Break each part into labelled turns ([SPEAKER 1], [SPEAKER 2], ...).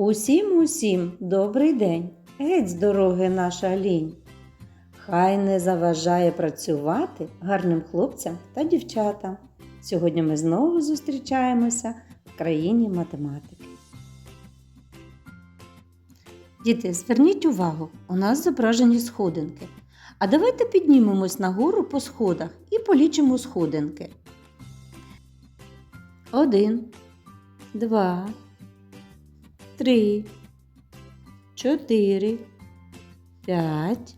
[SPEAKER 1] Усім усім добрий день, геть з дороги наша лінь. Хай не заважає працювати гарним хлопцям та дівчатам. Сьогодні ми знову зустрічаємося в країні математики. Діти, зверніть увагу, у нас зображені сходинки. А давайте піднімемось нагору по сходах і полічимо сходинки. Один, два, три, чотири, п'ять,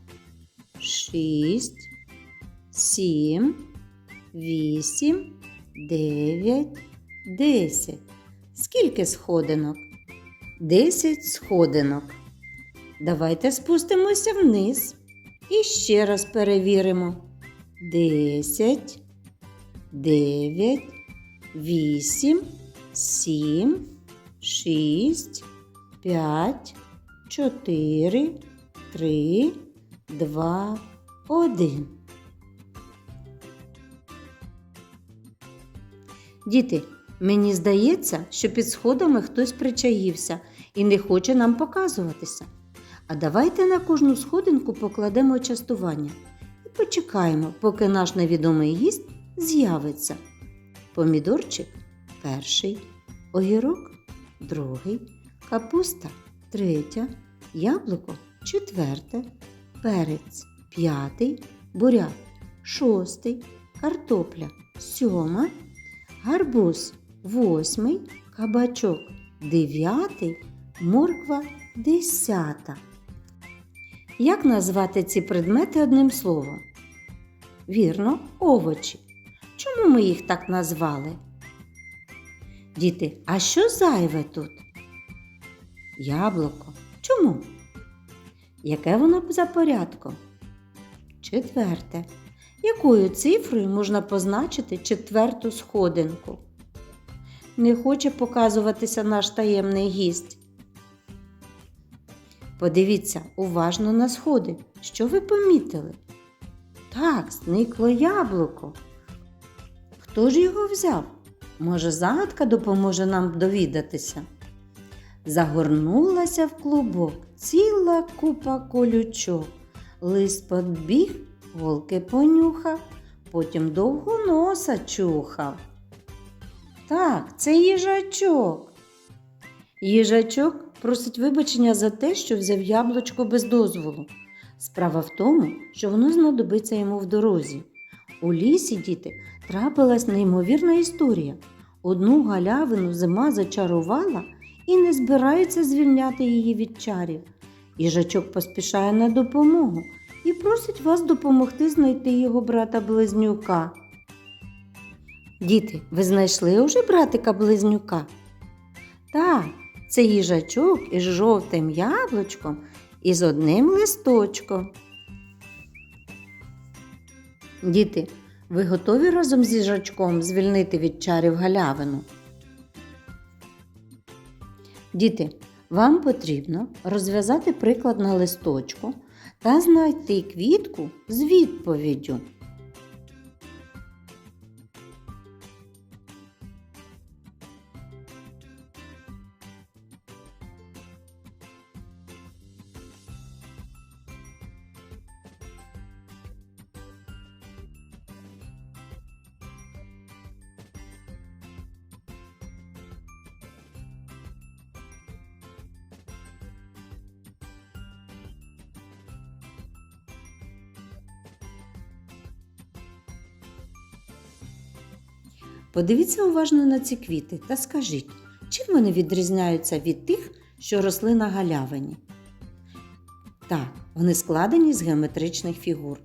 [SPEAKER 1] шість, сім, вісім, дев'ять, десять. Скільки сходинок? Десять сходинок. Давайте спустимося вниз і ще раз перевіримо. Десять, дев'ять, вісім, сім, шість, п'ять, чотири, три, два, один. Діти, мені здається, що під сходами хтось причаївся і не хоче нам показуватися. А давайте на кожну сходинку покладемо частування і почекаємо, поки наш невідомий гість з'явиться. Помідорчик перший, огірок другий, капуста. Третя, яблуко. Четверте, перець. П'ятий, буряк. Шостий, картопля. Сьома, гарбуз. Восьмий, кабачок. Дев'ятий, морква. Десята. Як назвати ці предмети одним словом? Вірно, овочі. Чому ми їх так назвали? Діти, а що зайве тут? Яблуко. Чому? Яке воно за порядком? Четверте. Якою цифрою можна позначити четверту сходинку? Не хоче показуватися наш таємний гість. Подивіться уважно на сходи. Що ви помітили? Так, зникло яблуко. Хто ж його взяв? Може, загадка допоможе нам довідатися? Загорнулася в клубок ціла купа колючок. Лист подбіг, голки понюхав, потім довго носа чухав. Так, це їжачок. Їжачок просить вибачення за те, що взяв яблучко без дозволу. Справа в тому, що воно знадобиться йому в дорозі. У лісі, діти, трапилась неймовірна історія. Одну галявину зима зачарувала і не збирається звільняти її від чарів. Їжачок поспішає на допомогу і просить вас допомогти знайти його брата близнюка. Діти, ви знайшли уже братика близнюка? Так, це їжачок із жовтим яблучком і з одним листочком. Діти, ви готові разом зі жачком звільнити від чарів галявину? Діти, вам потрібно розв'язати приклад на листочку та знайти квітку з відповіддю. Подивіться уважно на ці квіти та скажіть, чим вони відрізняються від тих, що росли на галявині? Так, вони складені з геометричних фігур.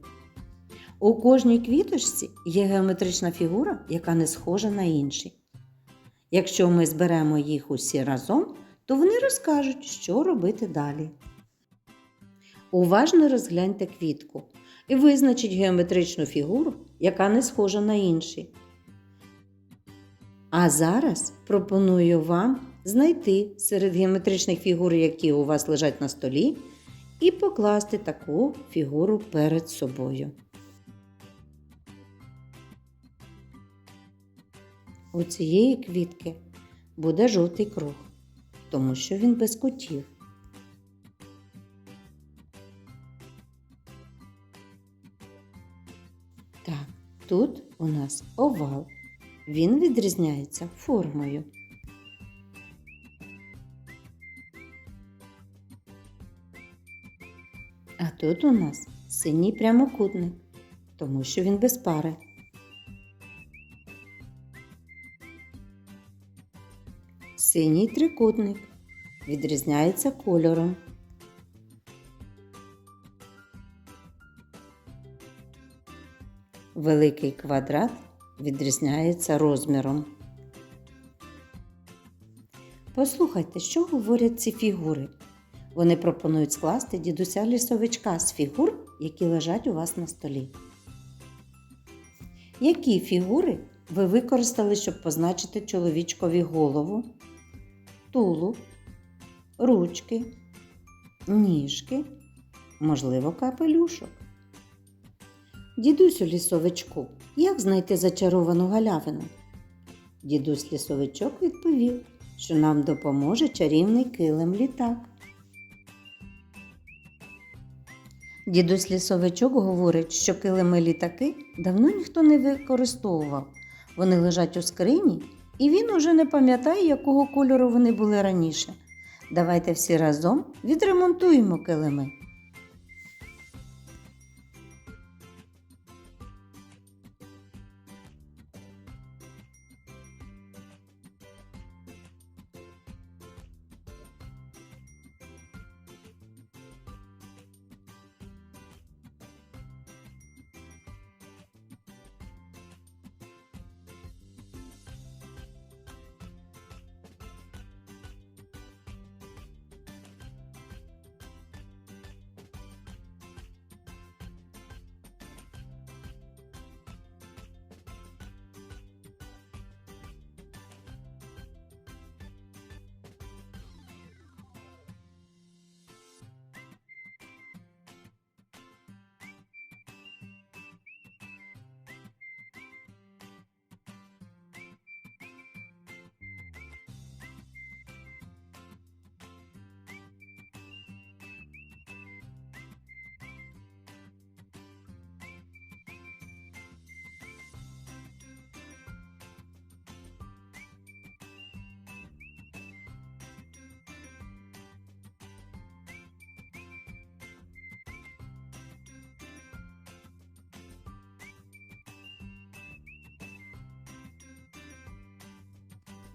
[SPEAKER 1] У кожній квіточці є геометрична фігура, яка не схожа на інші. Якщо ми зберемо їх усі разом, то вони розкажуть, що робити далі. Уважно розгляньте квітку і визначіть геометричну фігуру, яка не схожа на інші. А зараз пропоную вам знайти серед геометричних фігур, які у вас лежать на столі, і покласти таку фігуру перед собою. У цієї квітки буде жовтий круг. тому що він без кутів. Так, тут у нас овал. Він відрізняється формою. А тут у нас синій прямокутник, тому що він без пари. Синій трикутник відрізняється кольором. Великий квадрат відрізняється розміром. Послухайте, що говорять ці фігури. Вони пропонують скласти дідуся лісовичка з фігур, які лежать у вас на столі. Які фігури ви використали, щоб позначити чоловічкові голову, тулуб, ручки, ніжки, можливо, капелюшок? Дідусю лісовичку, як знайти зачаровану галявину? Дідусь лісовичок відповів, що нам допоможе чарівний килим літак. Дідусь лісовичок говорить, що килими літаки давно ніхто не використовував. Вони лежать у скрині, і він уже не пам'ятає, якого кольору вони були раніше. Давайте всі разом відремонтуємо килими.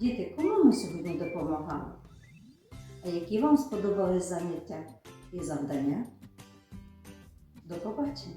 [SPEAKER 1] Діти, кому ми сьогодні допомагали? А які вам сподобались заняття і завдання? До побачення!